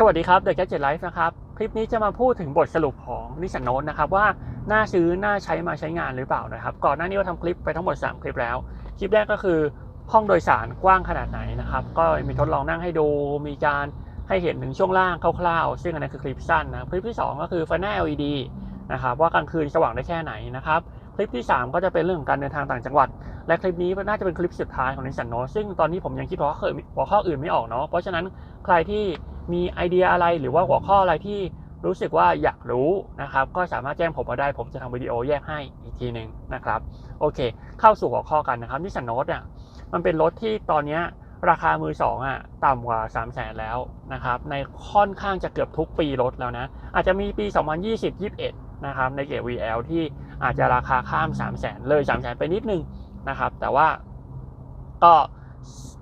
สวัสดีครับ The Gadget Life นะครับ คลิปนี้จะมาพูดถึงบทสรุปของนิสสันโนตนะครับว่าน่าซื้อ น่าใช้มาใช้งานหรือเปล่านะครับ ก่อนหน้านี้เราทำคลิปไปทั้งหมด 3 คลิปแล้ว คลิปแรกก็คือห้องโดยสารกว้างขนาดไหนนะครับ ก็มีทดลองนั่งให้ดู มีการให้เห็นถึงช่วงล่างคร่าวๆ ซึ่งอันนั้นคือคลิปสั้นนะ คลิปที่ 2 ก็คือไฟหน้า LED นะครับว่ากลางคืนสว่างได้แค่ไหนนะครับคลิปที่ 3 ก็จะเป็นเรื่องของการเดินทางต่างจังหวัด และคลิปนี้น่าจะเป็นคลิปสุดท้ายของนิสสันโนตซึ่งตอนนี้ผมยังคิดวข้อหัวข้ออื่นไม่ออกเนาะเพราะฉะนั้นใครที่ มีไอเดียอะไรหรือว่าหัวข้ออะไรที่รู้สึกว่าอยากรู้นะครับ ก็สามารถแจ้งผมมาได้ ผมจะทำวิดีโอแยกให้อีกทีหนึ่งนะครับ โอเค เข้าสู่หัวข้อกันนะครับนิสสันโนตอะมันเป็นรถที่ตอนนี้ราคามือสองอะต่ำกว่า 3 0 0แสนแล้วนะครับ ในค่อนข้างจะเกือบทุกปีรถแล้วนะ อาจจะมีปี 2020 21 นะครับในเกรด VL ที่อาจจะราคาข้าม 3 0 0แสนเลย 3 0 0แสนไปนิดนึงนะครับ แต่ว่าก็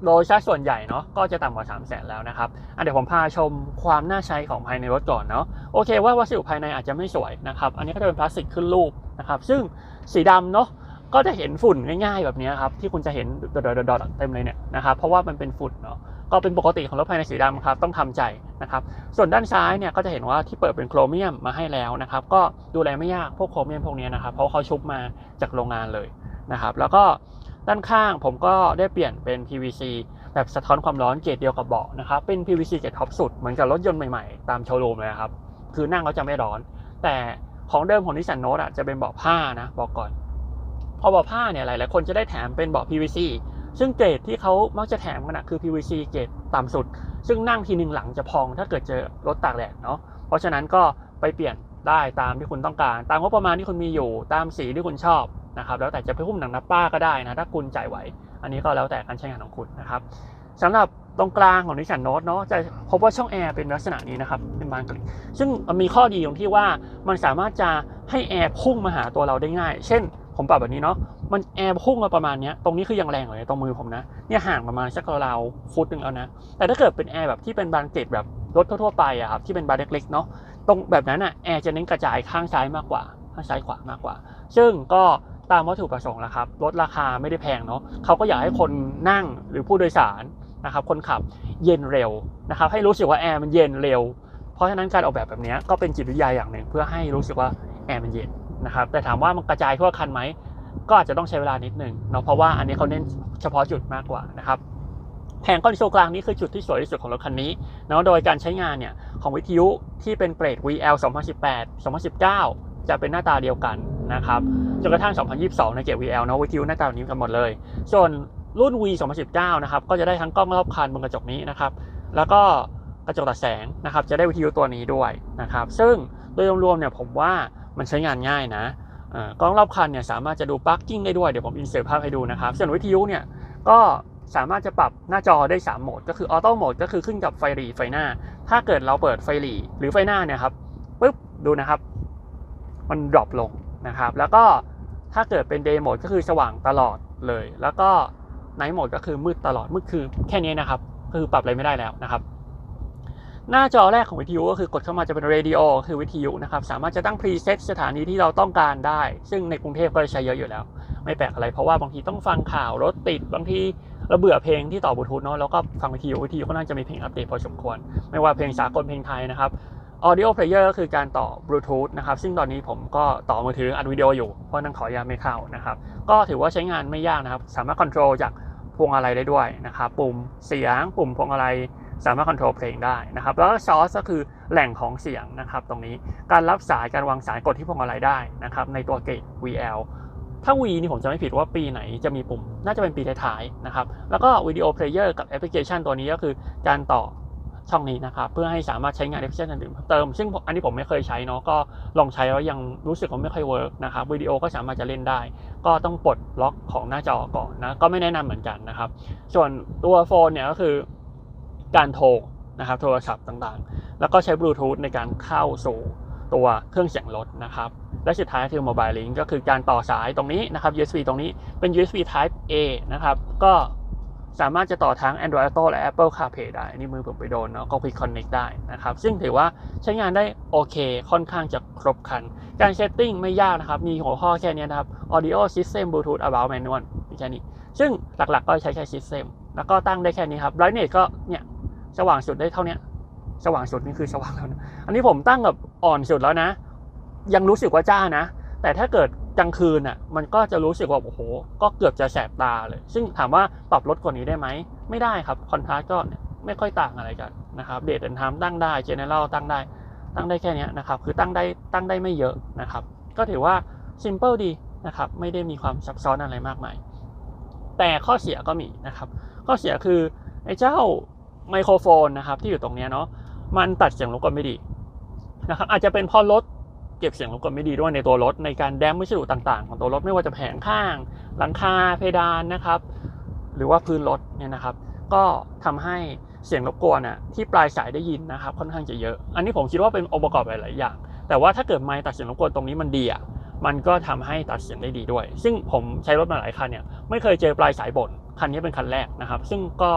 โดยสัดส่วนใหญ่เนาะก็จะต่ำกว่า 3 0 0แสนแล้วนะครับอะเดี๋ยวผมพาชมความน่าใช้ของภายในรถก่อนเนาะโอเคว่าวัสดุภายในอาจจะไม่สวยนะครับอันนี้ก็จะเป็นพลาสติกขึ้นรูปนะครับซึ่งสีดำเนาะก็จะเห็นฝุ่นง่ายๆแบบนี้ครับที่คุณจะเห็นดอทๆๆเต็มเลยเนี่ยนะครับเพราะว่ามันเป็นฝุ่นเนาะก็เป็นปกติของรถภายในสีดำครับต้องทำใจนะครับส่วนด้านซ้ายเนี่ยก็จะเห็นว่าที่เปิดเป็นโครเมียมมาให้แล้วนะครับก็ดูแลไม่ยากพวกโครเมียมพวกนี้นะครับเพราะเขาชุบมาจากโรงงานเลยนะครับแล้วก็ ด้านข้างผมก็ได้เปลี่ยนเป็น PVC แบบสะท้อนความร้อนเกรดเดียวกับเบาะนะครับ เป็น PVC เกรดท็อปสุด เหมือนกับรถยนต์ใหม่ๆ ตามโชว์รูมเลยครับ คือนั่งแล้วจะไม่ร้อน แต่ของเดิมของนิสสันโนตอะจะเป็นเบาะผ้านะบอกก่อน พอเบาะผ้าเนี่ยหลายๆคนจะได้แถมเป็นเบาะ PVC ซึ่งเกรดที่เขามักจะแถมกันนะคือ PVC เกรดต่ำสุด ซึ่งนั่งทีหนึ่งหลังจะพองถ้าเกิดเจอรถตากแดดเนาะ เพราะฉะนั้นก็ไปเปลี่ยนได้ตามที่คุณต้องการ ตามงบประมาณที่คุณมีอยู่ ตามสีที่คุณชอบ นะครับแล้วแต่จะไปหุ้มหนังนับป้าก็ได้นะถ้าคุณจ่ายไหว อันนี้ก็แล้วแต่การใช้งานของคุณนะครับสำหรับตรงกลางของนิสันโนตเนาะจะพบว่าช่องแอร์เป็นลักษณะนี้นะครับเป็นบานกลิซึ่งมีข้อดีตรงที่ว่ามันสามารถจะให้แอร์พุ่งมาหาตัวเราได้ง่าย เช่น ผมปรับแบบนี้เนาะมันแอร์พุ่งมาประมาณนี้ตรงนี้คือยังแรงเลยตรงมือผมนะเนี่ยห่างประมาณสักราวฟุตหนึ่งแล้วนะแต่ถ้าเกิดเป็นแอร์แบบที่เป็นบานเกตแบบรถทั่วๆไปอะครับที่เป็นบานเล็กๆเนาะตรงแบบนั้นอะแอร์จะเน้นกระจายข้างซ้ายมากกว่าข้างซ้ายขวามากกว่า ซึ่งก็ ตามวัตถุประสงค์แหละครับลดราคาไม่ได้แพงเนาะเขาก็อยากให้คนนั่งหรือผู้โดยสารนะครับคนขับเย็นเร็วนะครับให้รู้สึกว่าแอร์มันเย็นเร็ว เพราะฉะนั้นการออกแบบแบบนี้ก็เป็นจิตวิทยาอย่างหนึ่ง เพื่อให้รู้สึกว่าแอร์มันเย็นนะครับแต่ถามว่ามันกระจายทั่วคันไหมก็อาจจะต้องใช้เวลานิดหนึ่งเนาะเพราะว่าอันนี้เขาเน้นเฉพาะจุดมากกว่านะครับแผงคอนโซลกลางนี้คือจุดที่สวยที่สุดของรถคันนี้เนาะโดยการใช้งานเนี่ยของวิทยุที่เป็นเกรด VL 2018 2019 จะเป็นหน้าตาเดียวกันนะครับจนกระทั่ง 2022 ในเกรด VL เนาะวิทยุหน้าตาแบบนี้กันหมดเลย ส่วนรุ่น V 2019 นะครับก็จะได้ทั้งกล้องรอบคันบนกระจกนี้นะครับแล้วก็กระจกตัดแสงนะครับจะได้วิทยุตัวนี้ด้วยนะครับซึ่งโดยรวมๆเนี่ยผมว่ามันใช้งานง่ายนะกล้องรอบคันเนี่ยสามารถจะดูปักกิ้งได้ด้วยเดี๋ยวผมอินเสิร์ตภาพให้ดูนะครับส่วนวิทยุเนี่ยก็สามารถจะปรับหน้าจอได้ 3 โหมด ก็คือออโต้โหมดก็คือขึ้นกับไฟหลีไฟหน้า ถ้าเกิดเราเปิดไฟหลีหรือไฟหน้าเนี่ยครับปุ๊บดูนะครับ มันดรอปลงนะครับ แล้วก็ถ้าเกิดเป็นเดย์โหมดก็คือสว่างตลอดเลย แล้วก็ไนท์โหมดก็คือมืดตลอดมืดคือแค่นี้นะครับคือปรับอะไรไม่ได้แล้วนะครับ หน้าจอแรกของวิทยุก็คือกดเข้ามาจะเป็นเรดิโอคือวิทยุนะครับ สามารถจะตั้งพรีเซตสถานีที่เราต้องการได้ ซึ่งในกรุงเทพก็จะใช้เยอะอยู่แล้ว ไม่แปลกอะไรเพราะว่าบางทีต้องฟังข่าวรถติดบางทีเราเบื่อเพลงที่ต่อบลูทูธเนาะแล้วก็ฟังวิทยุวิทยุก็น่าจะมีเพลงอัปเดตพอสมควร ไม่ว่าเพลงสากลเพลงไทยนะครับ Audio Player ก็คือการต่อบลูทูธนะครับ ซึ่งตอนนี้ผมก็ต่อมือถืออัดวิดีโออยู่ เพราะนั่งขออนุญาไม่เข้านะครับ ก็ถือว่าใช้งานไม่ยากนะครับ สามารถคอนโทรลจากพวงอะไรได้ด้วยนะครับ ปุ่มเสียง ปุ่มพวงอะไรสามารถคอนโทรลเพลงได้นะครับ แล้วซอสก็คือแหล่งของเสียงนะครับ ตรงนี้ การรับสาย การวางสายกดที่พวงมาลัยได้นะครับ ในตัวเกต VL ถ้า V นี่ผมจะไม่ผิดว่าปีไหนจะมีปุ่ม น่าจะเป็นปีท้ายๆนะครับ แล้วก็วิดีโอเพลเยอร์กับแอปพลิเคชันตัวนี้ก็คือการต่อ ช่องนี้นะครับเพื่อให้สามารถใช้งานแอปพลิเคชันอื่นเติม ซึ่งอันนี้ผมไม่เคยใช้เนาะก็ลองใช้แล้วยังรู้สึกว่าไม่ค่อยเวิร์กนะครับวิดีโอก็สามารถจะเล่นได้ ก็ต้องปลดล็อกของหน้าจอก่อนนะก็ไม่แนะนำเหมือนกันนะครับ ส่วนตัวโฟนเนี่ยก็คือการโทรนะครับโทรศัพท์ต่างๆ แล้วก็ใช้บลูทูธในการเข้าสู่ตัวเครื่องเสียงรถนะครับและสุดท้ายคือ Mobile Link ก็คือการต่อสายตรงนี้นะครับ USB ตรงนี้เป็น USB Type A นะครับก็ สามารถจะต่อทั้ง Android Auto และ Apple CarPlay ได้น,นี่มือผมไปโดนเนาะก็ Quick Connect ได้นะครับ ซึ่งถือว่าใช้งานได้โอเคค่อนข้างจะครบครัน การเซตติ้งไม่ยากนะครับ มีหัวข้อแค่นี้นะครับ Audio System Bluetooth About Manual มีแค่นี้ ซึ่งหลักๆก็ใช้แค่ System แล้วก็ตั้งได้แค่นี้ครับ Brightness ก็เนี่ยสว่างสุดได้เท่านี้สว่างสุดนี่คือสว่างแล้วนะอันนี้ผมตั้งแบบอ่อนสุดแล้วนะ ยังรู้สึกว่าจ้านะ แต่ถ้าเกิด กลางคืนอะมันก็จะรู้สึกว่าโอ้โห ก็เกือบจะแสบตาเลย ซึ่งถามว่าปรับลดกว่านี้ได้ไหม ไม่ได้ครับคอนทราสต์ก็ไม่ค่อยต่างอะไรกันนะครับเดทแอนทามตั้งได้เจเนอเรลตั้งได้ตั้งได้แค่นี้นะครับคือตั้งได้ตั้งได้ไม่เยอะนะครับ ก็ถือว่าซิมเ l ิลดีนะครับไม่ได้มีความซับซ้อนอะไรมากมาย แต่ข้อเสียก็มีนะครับข้อเสียคือไอ้เจ้าไมโครโฟนนะครับที่อยู่ตรงนี้เนาะมันตัดเสียงรบกวนไม่ดีนะครับอาจจะเป็นเพราะรถ เก็บเสียงรบกวนไม่ดีด้วยในตัวรถ ในการแดมวัสดุต่างๆ ของตัวรถไม่ว่าจะแผงข้าง หลังคาเพดานนะครับ หรือว่าพื้นรถเนี่ยนะครับ ก็ทำให้เสียงรบกวนอะที่ปลายสายได้ยินนะครับ ค่อนข้างจะเยอะ อันนี้ผมคิดว่าเป็นองค์ประกอบหลายๆอย่าง แต่ว่าถ้าเกิดไมค์ตัดเสียงรบกวนตรงนี้มันดีอะมันก็ทำให้ตัดเสียงได้ดีด้วย ซึ่งผมใช้รถมาหลายคันเนี่ยไม่เคยเจอปลายสายบ่นคันนี้เป็นคันแรกนะครับ ซึ่งก็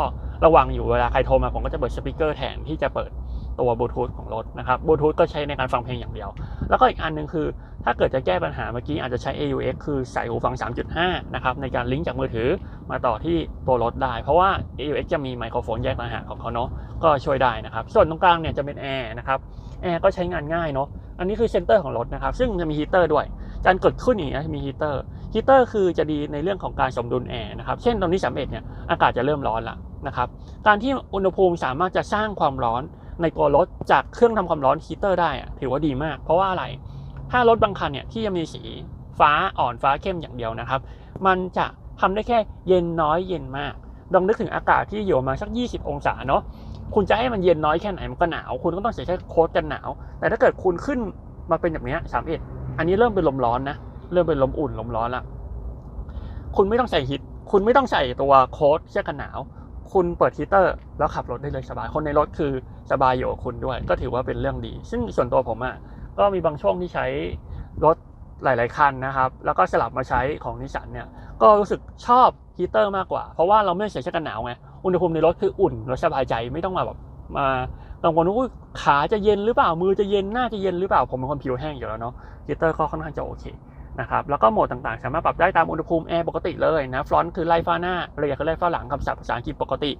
ระวังอยู่เวลาใครโทรมาผมก็จะเปิดสปีกเกอร์แทนที่จะเปิด ตัวบลูทูธของรถนะครับบลูทูธก็ใช้ในการฟังเพลงอย่างเดียว แล้วก็อีกอันหนึงคือ ถ้าเกิดจะแก้ปัญหาเมื่อกี้อาจจะใช้ AUX คือใส่หูฟัง 3.5 นะครับในการลิงก์จากมือถือมาต่อที่ตัวรถได้ เพราะว่า AUX จะมีไมโครโฟนแยกต่างหากของเขาเนาะก็ช่วยได้นะครับ ส่วนตรงกลางเนี่ยจะเป็นแอร์นะครับแอร์ก็ใช้งานง่ายเนาะอันนี้คือเซนเตอร์ของรถนะครับ ซึ่งจะมีฮีเตอร์ด้วย การเกิดขึ้นอย่างเงี้มีฮีเตอร์ฮีเตอร์คือจะดีในเรื่องของการสมดุลแอร์นะครับ เช่นตอนนี้31เนี่ยอากาศจะเริ่มร้อนละนะครับ การที่อุณหภูมิสามารถจะสร้างความร้อน ในตัวรถจากเครื่องทำความร้อนฮีเตอร์ได้ถือว่าดีมาก เพราะว่าอะไร ถ้ารถบางคันเนี่ยที่จะมีสีฟ้าอ่อนฟ้าเข้มอย่างเดียวนะครับ มันจะทำได้แค่เย็นน้อยเย็นมากลองนึกถึงอากาศที่อยู่มาสัก 20 องศาเนาะคุณจะให้มันเย็นน้อยแค่ไหนมันก็หนาว คุณก็ต้องใส่แค่โค้ทกันหนาว แต่ถ้าเกิดคุณขึ้นมาเป็นแบบนี้สามเอ็ดอันนี้เริ่มเป็นลมร้อนนะเริ่มเป็นลมอุ่นลมร้อนละคุณไม่ต้องใส่ฮิตคุณไม่ต้องใส่ตัวโค้ทเสื้อกันหนาว คุณเปิดฮีเตอร์แล้วขับรถได้เลยสบาย คนในรถคือสบายอยู่กับคุณด้วย ก็ถือว่าเป็นเรื่องดี ซึ่งส่วนตัวผมอะ่ะก็มีบางช่วงที่ใช้รถหลาย ๆ คันนะครับ แล้วก็สลับมาใช้ของนิสสันเนี่ย ก็รู้สึกชอบฮีเตอร์มากกว่า เพราะว่าเราไม่ได้ใส่เสื้อกันหนาวไง อุณหภูมิในรถคืออุ่นรถสบายใจไม่ต้องมาแบบมากังวลว่าขาจะเย็นหรือเปล่า มือจะเย็น หน้าจะเย็นหรือเปล่า ผมเป็นคนผิวแห้งอยู่แล้วเนาะฮีเตอร์ก็ค่อนข้างจะโอเค นะครับแล้วก็โหมดต่างๆ สามารถปรับได้ตามอุณหภูมิแอร์ปกติเลยนะฟรอนต์คือไล่ฟ้าหน้าเรียคือไล่ฟ้าหลังคำศัพท์ภาษาอังกฤษปกติ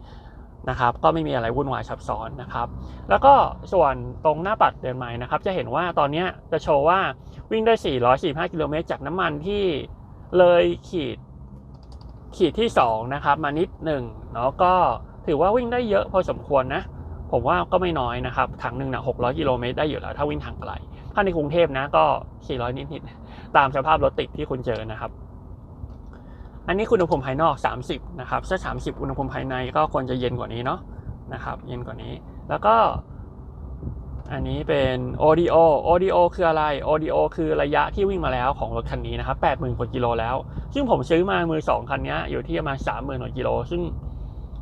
นะครับก็ไม่มีอะไรวุ่นวายซับซ้อนนะครับ แล้วก็ส่วนตรงหน้าปัดเดินไม้นะครับ จะเห็นว่าตอนนี้จะโชว์ว่าวิ่งได้ 445 กิโลเมตรจากน้ำมันที่เลยขีดขีดที่ 2 นะครับ มานิดหนึ่งเนาะก็ถือว่าวิ่งได้เยอะพอสมควรนะ ผมว่าก็ไม่น้อยนะครับถังหนึ่งนะ600 กิโลเมตรได้อยู่แล้วถ้าวิ่งทางไกลาในกรุงเทพนะก็ 400 นิดๆตามสภาพรถติดที่คุณเจอนะครับ อันนี้คุณอุณหภูมิภายนอก 30 นะครับถ้า30 อุณหภูมิภายในก็ควรจะเย็นกว่านี้เนาะนะครับ เย็นกว่านี้ แล้วก็อันนี้เป็น ODO ODO คืออะไร ODO คือระยะที่วิ่งมาแล้วของรถคันนี้นะครับ80,000กว่ากิโลแล้ว ซึ่งผมซื้อมามือสองคันนี้อยู่ที่ประมาณ30,000กว่ากิโล ซึ่ง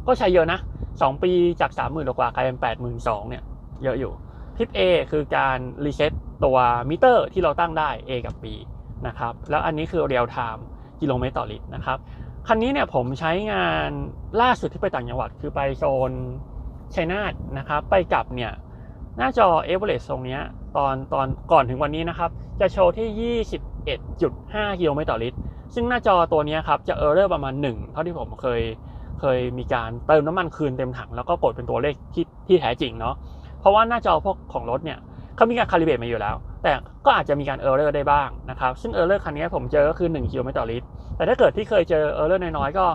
ก็ใช้เยอะนะ 2 ปีจาก 30,000กว่ากลายเป็น82,000เนี่ย เยอะอยู่ ทิป A คือการรีเซ็ตตัวมิเตอร์ที่เราตั้งได้ A กับ B นะครับ แล้วอันนี้คือเรียลไทม์กิโลเมตรต่อลิตรนะครับ คันนี้เนี่ยผมใช้งานล่าสุดที่ไปต่างจังหวัด คือไปโซนชัยนาทนะครับ ไปกลับเนี่ยหน้าจอ a v e r a g e ตรงนี้ตอนตอนก่อนถึงวันนี้นะครับ จะโชว์ที่ 21.5 กิโลเมตรต่อลิตร ซึ่งหน้าจอตัวนี้ครับ จะเออร์เรอร์ประมาณ 1 เท่าที่ผมเคยเคยมีการเติมน้ำมันคืนเต็มถัง แล้วก็กดเป็นตัวเลขที่ที่แท้จริงเนาะ เพราะว่าหน้าจอพวกของรถเนี่ยเขามีการคาลิเบตมาอยู่แล้ว แต่ก็อาจจะมีการเออร์เรอร์ได้บ้างนะครับ ซึ่งเออร์เรอร์คันนี้ผมเจอก็คือ1กิโลเมตรต่อลิตร แต่ถ้าเกิดที่เคยเจอเออร์เรอร์น้อยๆก็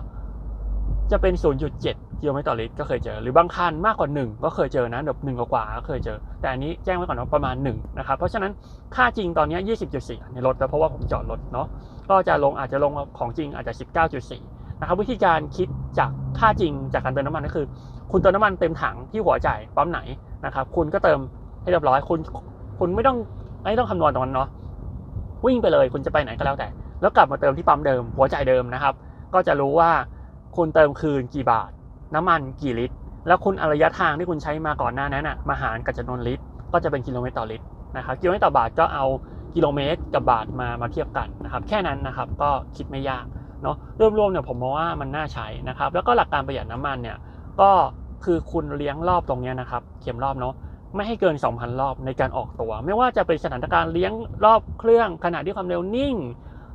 จะเป็น 0.7กิโลเมตรต่อลิตรก็เคยเจอ หรือบางคันมากกว่า 1 ก็เคยเจอนะแบบหนึ่งกว่าก็เคยเจอ แต่อันนี้แจ้งไว้ก่อนว่าประมาณ1นะครับ เพราะฉะนั้นค่าจริงตอนนี้ 20.4 ในรถแล้วเพราะว่าผมจอดรถเนาะ ก็จะลงอาจจะลงของจริงอาจจะ 19.4 นะครับวิธีการคิดจากค่าจริงจากการเติมน้ำมันก็คือ คุณเติมน้ำมันเต็มถังที่หัวจ่ายปั๊มไหนนะครับ คุณก็เติมให้เรียบร้อยคุณคุณไม่ต้องไม่ต้องคำนวณตรงนั้นเนาะวิ่งไปเลยคุณจะไปไหนก็แล้วแต่ แล้วกลับมาเติมที่ปั๊มเดิม หัวจ่ายเดิมนะครับ ก็จะรู้ว่าคุณเติมคืนกี่บาท น้ำมันกี่ลิตร แล้วคุณอระยะทางที่คุณใช้มาก่อนหน้านั้นอะมาหารกับจำนวนลิตร ก็จะเป็นกิโลเมตรต่อลิตรนะครับกิโลเมตรต่อบาทก็เอากิโลเมตรกับบาทมามาเทียบกันนะครับ แค่นั้นนะครับก็คิดไม่ยาก เนาะรวมๆเนี่ยผมมองว่ามันน่าใช้นะครับ แล้วก็หลักการประหยัดน้ำมันเนี่ยก็คือคุณเลี้ยงรอบตรงเนี้ยนะครับ เข็มรอบเนาะไม่ให้เกิน 2,000 รอบในการออกตัว ไม่ว่าจะเป็นสถานการณ์เลี้ยงรอบเครื่องขณะที่ความเร็วนิ่ง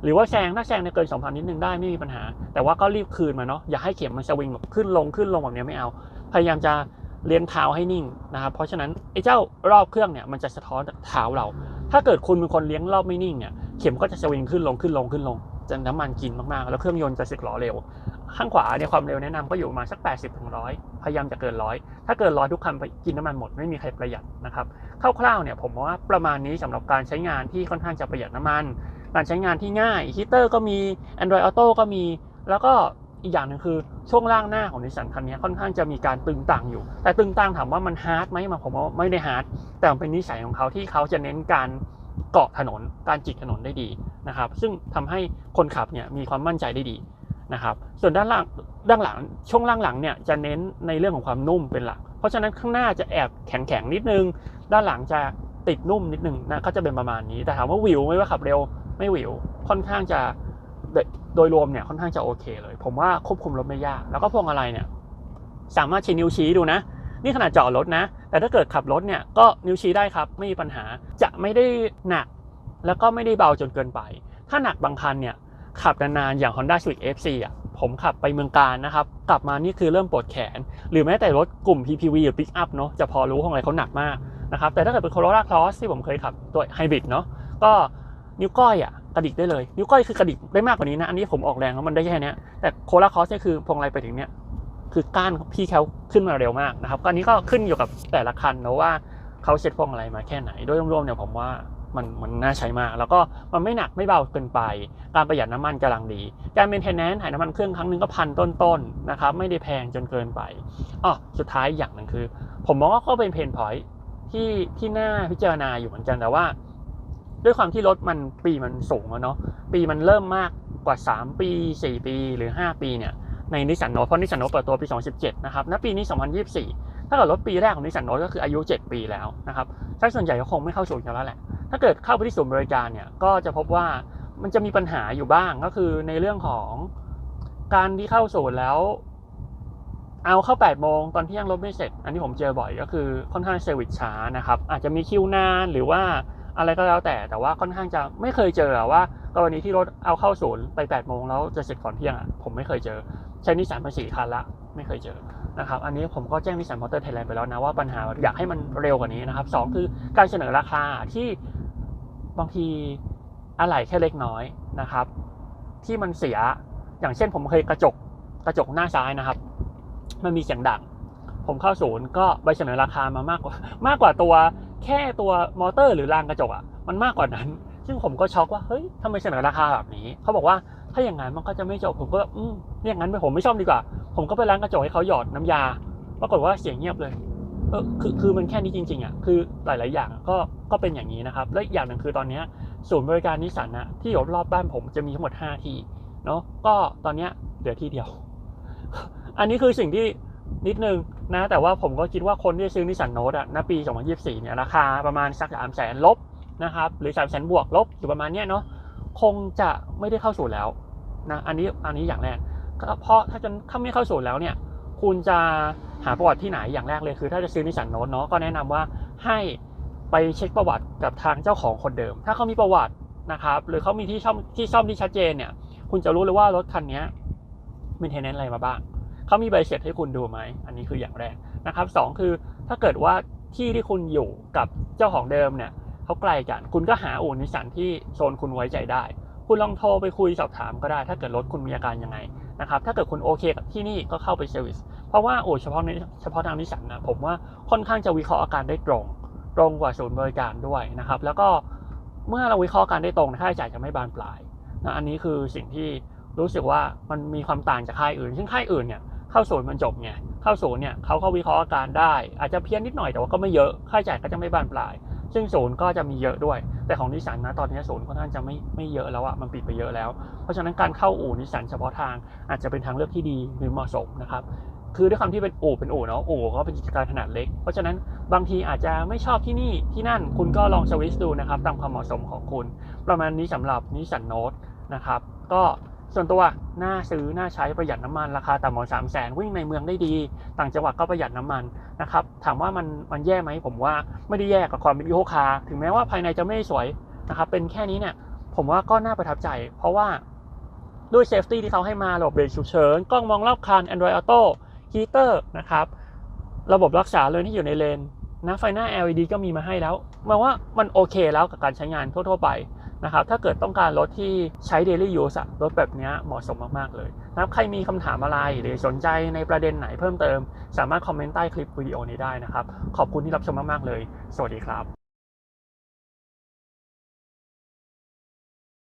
หรือว่าแซงถ้าแซงในเกิน 2,000 นิดนึงได้ไม่มีปัญหา แต่ว่าก็รีบคืนมาเนาะอย่าให้เข็มมันสวิงแบบขึ้นลงขึ้นลงแบบนี้ไม่เอา พยายามจะเลี้ยงเท้าให้นิ่งนะครับ เพราะฉะนั้นไอ้เจ้ารอบเครื่องเนี่ยมันจะสะท้อนเท้าเรา ถ้าเกิดคุณเป็นคนเลี้ยงรอบไม่นิ่งเนี่ยเข็มก็จะสวิงขึ้นลงขึ้นลงขึ้นลง จะน้ำมันกินมากๆ แล้วเครื่องยนต์จะสึกหรอเร็ว ข้างขวาเนี่ยความเร็วแนะนำก็อยู่มาสัก 80ถึง100พยายามจะเกินร้อยถ้าเกินร้อยทุกคันไปกินน้ำมันหมดไม่มีใครประหยัดนะครับคร่าวๆเนี่ยผมว่าประมาณนี้สำหรับการใช้งานที่ค่อนข้างจะประหยัดน้ำมัน การใช้งานที่ง่ายฮีเตอร์ก็มี Android Auto ก็มี แล้วก็อีกอย่างหนึ่งคือช่วงล่างหน้าของนิสสันคันนี้ค่อนข้างจะมีการตึงต่างอยู่ แต่ตึงต่างถามว่ามันฮาร์ดไหมมาผมว่าไม่ได้ฮาร์ดแต่เป็นนิสัยของเขาที่เขาจะเน้นการ เกาะถนน การจิกถนนได้ดีนะครับ ซึ่งทำให้คนขับเนี่ยมีความมั่นใจได้ดีนะครับ ส่วนด้านล่างด้านหลังช่วงล่างหลังเนี่ยจะเน้นในเรื่องของความนุ่มเป็นหลัก เพราะฉะนั้นข้างหน้าจะแอบแข็งแข็งๆนิดนึง ด้านหลังจะติดนุ่มนิดนึงนะก็จะเป็นประมาณนี้ แต่ถามว่าวิวไหม่ว่าขับเร็วไม่วิวค่อนข้างจะโดยโดยรวมเนี่ยค่อนข้างจะโอเคเลย ผมว่าควบคุมรถไม่ยาก แล้วก็พวงอะไรเนี่ยสามารถชี้นิ้วชี้ดูนะ นี่ขนาดจอดรถนะ แต่ถ้าเกิดขับรถเนี่ยก็นิ้วชี้ได้ครับไม่มีปัญหาจะไม่ได้หนัก แล้วก็ไม่ได้เบาจนเกินไป ถ้าหนักบางคันเนี่ยขับนานๆอย่าง Honda Civic FC อะผมขับไปเมืองการนะครับ กลับมานี่คือเริ่มปวดแขน หรือแม้แต่รถกลุ่ม PPV หรือ Pick Up เนาะจะพอรู้ของอะไรเขาหนักมากนะครับ แต่ถ้าเกิดเป็น Corolla Cross ที่ผมเคยขับตัวไฮบริดเนาะก็นิ้วก้อยอะกระดิกได้เลย นิ้วก้อยคือกระดิกได้มากกว่านี้นะ อันนี้ผมออกแรงแล้วมันได้แค่เนี้ยแต่โคลาคอสเนี่ยคือพวงมาลัยไปถึงเนี้ย คือก้านพี่เขาขึ้นมาเร็วมากนะครับก็อันนี้ก็ขึ้นอยู่กับแต่ละคันนะว่าเขาเซ็ตพวงอะไรมาแค่ไหน โดยรวมๆเนี่ยผมว่ามันมันน่าใช้มาก แล้วก็มันไม่หนักไม่เบาเกินไป การประหยัดน้ำมันกำลังดี การเมนเทนแนนซ์ถ่ายน้ำมันเครื่องครั้งหนึ่งก็พันต้นๆนะครับไม่ได้แพงจนเกินไปอ๋อสุดท้ายอย่างหนึ่งคือ ผมมองว่าก็เป็นเพนพอยที่ที่น่าพิจารณาอยู่เหมือนกันแต่ว่า ด้วยความที่รถมันปีมันสูงแล้วเนาะปีมันเริ่มมากกว่า 3 ปี 4 ปีหรือ 5 ปีเนี่ย ในนิสสันโนเพราะนิสสันโนเปิดตัวปี 2017 นะครับณปีนี้ 2024 ถ้าเกิดรถปีแรกของนิสสันโนก็คืออายุ 7 ปีแล้วนะครับใช้ส่วนใหญ่ก็คงไม่เข้าศูนย์กันแล้วแหละ ถ้าเกิดเข้าไปที่ศูนย์บริการเนี่ยก็จะพบว่ามันจะมีปัญหาอยู่บ้างก็คือในเรื่องของการที่เข้าศูนย์แล้ว เอาเข้า 8 โมงตอนเที่ยงรถไม่เสร็จ อันนี้ผมเจอบ่อยก็คือค่อนข้างเซอร์วิสช้านะครับอาจจะมีคิวนานหรือว่า อะไรก็แล้วแต่แต่ว่าค่อนข้างจะไม่เคยเจอว่ากรณีที่รถเอาเข้าศูนย์ไป8โมงแล้วจะเสร็จก่อนเที่ยงอะผมไม่เคยเจอ ใช้นิสสันมาสี่คันละไม่เคยเจอนะครับอันนี้ผมก็แจ้งนิสสันมอเตอร์ไทยแลนด์ไปแล้วนะว่าปัญหาอยากให้มันเร็วกว่านี้นะครับสองคือการเสนอราคาที่บางทีอะไรแค่เล็กน้อยนะครับ ที่มันเสียอย่างเช่นผมเคยกระจกกระจกหน้าซ้ายนะครับ มันมีเสียงดัง ผมเข้าศูนย์ก็ใบเสนอราคามามากกว่ามากกว่าตัวแค่ตัวมอเตอร์หรือรางกระจกอะมันมากกว่านั้น ซึ่งผมก็ช็อกว่าเฮ้ยทำไมเสนอราคาแบบนี้ เขาบอกว่าถ้าอย่างนั้นมันก็จะไม่จบผมก็อืมอย่างนั้นผมไม่ชอบดีกว่า ผมก็ไปร้านกระจกให้เขาหยอดน้ำยาปรากฏว่าเสียงเงียบเลยเออคือคือมันแค่นี้จริงๆอะคือหลาย ๆ อย่างก็ก็เป็นอย่างนี้นะครับ และอีกอย่างหนึ่งคือตอนนี้ศูนย์บริการนิสสันนะที่อยู่รอบบ้านผมจะมีทั้งหมด 5 ที่เนาะก็ตอนนี้เหลือที่เดียว อันนี้คือสิ่งที่นิดนึง นะแต่ว่าผมก็คิดว่าคนที่ซื้อนิสสันโนตอะณปี 2024 เนี่ยราคาประมาณสัก3แสนลบนะครับหรือ3แสนบวกลบอยู่ประมาณเนี้ยเนาะคงจะไม่ได้เข้าสู่แล้วนะอันนี้อันนี้อย่างแรกเพราะถ้าจะถ้าไม่เข้าสู่แล้วเนี่ยคุณจะหาประวัติที่ไหนอย่างแรกเลยคือถ้าจะซื้อนิสสันโนตเนาะก็แนะนำว่าให้ไปเช็คประวัติกับทางเจ้าของคนเดิม ถ้าเขามีประวัตินะครับหรือเขามีที่ซ่อมที่ซ่อมที่ชัดเจนเนี่ยคุณจะรู้เลยว่ารถคันนี้มีเทนแนนอะไรมาบ้าง เขามีใบเสร็จให้คุณดูไหม อันนี้คืออย่างแรกนะครับสองคือถ้าเกิดว่าที่ที่คุณอยู่กับเจ้าของเดิมเนี่ยเขาไกลกัน คุณก็หาอู่นิสสันที่โซนคุณไว้ใจได้ คุณลองโทรไปคุยสอบถามก็ได้ ถ้าเกิดรถคุณมีอาการยังไงนะครับถ้าเกิดคุณโอเคกับที่นี่ก็เข้าไปเซอร์วิสเพราะว่าอู่เฉพาะในเฉพาะทางนิสสันนะผมว่าค่อนข้างจะวิเคราะห์อาการได้ตรงตรงกว่าศูนย์บริการด้วยนะครับแล้วก็เมื่อเราวิเคราะห์การได้ตรงค่าใช้จ่ายจะไม่บานปลายนะอันนี้คือสิ่งที่รู้สึกว่ามันมีความต่างจากค่ายอื่น ซึ่งค่ายอื่นเนี่ย เข้าศูนย์มันจบไงเข้าศูนย์เนี่ยเขาก็วิเคราะห์อาการได้ อาจจะเพี้ยนนิดหน่อยแต่ว่าก็ไม่เยอะค่าใช้จ่ายก็จะไม่บานปลาย ซึ่งศูนย์ก็จะมีเยอะด้วย แต่ของนิสสันนะตอนนี้ศูนย์ค่อนข้างจะไม่ไม่เยอะแล้วอะมันปิดไปเยอะแล้ว เพราะฉะนั้นการเข้าอู่นิสสันเฉพาะทางอาจจะเป็นทางเลือกที่ดีหรือเหมาะสมนะครับคือด้วยความที่เป็นอู่เป็นอู่เนาะอู่ก็เป็นกิจการขนาดเล็ก เพราะฉะนั้นบางทีอาจจะไม่ชอบที่นี่ที่นั่นคุณก็ลองสวิตช์ดูนะครับตามความเหมาะสมของคุณ ประมาณนี้สำหรับนิสสันโนตนะครับก็ ส่วนตัวน่าซื้อน่าใช้ประหยัดน้ำมันราคาต่ำกว่าสามแสนวิ่งในเมืองได้ดี ต่างจังหวัดก็ประหยัดน้ำมันนะครับถามว่ามันมันแย่ไหมผมว่าไม่ได้แย่กับความเป็นอีโคคารถึงแม้ว่าภายในจะไม่ได้สวยนะครับเป็นแค่นี้เนี่ยผมว่าก็น่าประทับใจ เพราะว่าด้วยเซฟตี้ที่เขาให้มาระบบเบรกฉุกเฉินกล้องมองรอบคัน Android Auto ฮีเตอร์นะครับระบบรักษาเลยที่อยู่ในเลนนะไฟหน้า LED ก็มีมาให้แล้วมองว่ามันโอเคแล้วกับการใช้งานทั่ว ๆ ไป นะครับถ้าเกิดต้องการรถที่ใช้ daily use รถแบบนี้เหมาะสมมากๆเลยนะครับใครมีคำถามอะไร หรือสนใจในประเด็นไหนเพิ่มเติม สามารถคอมเมนต์ใต้คลิปวิดีโอนี้ได้นะครับ ขอบคุณที่รับชมมากๆเลย สวัสดีครับ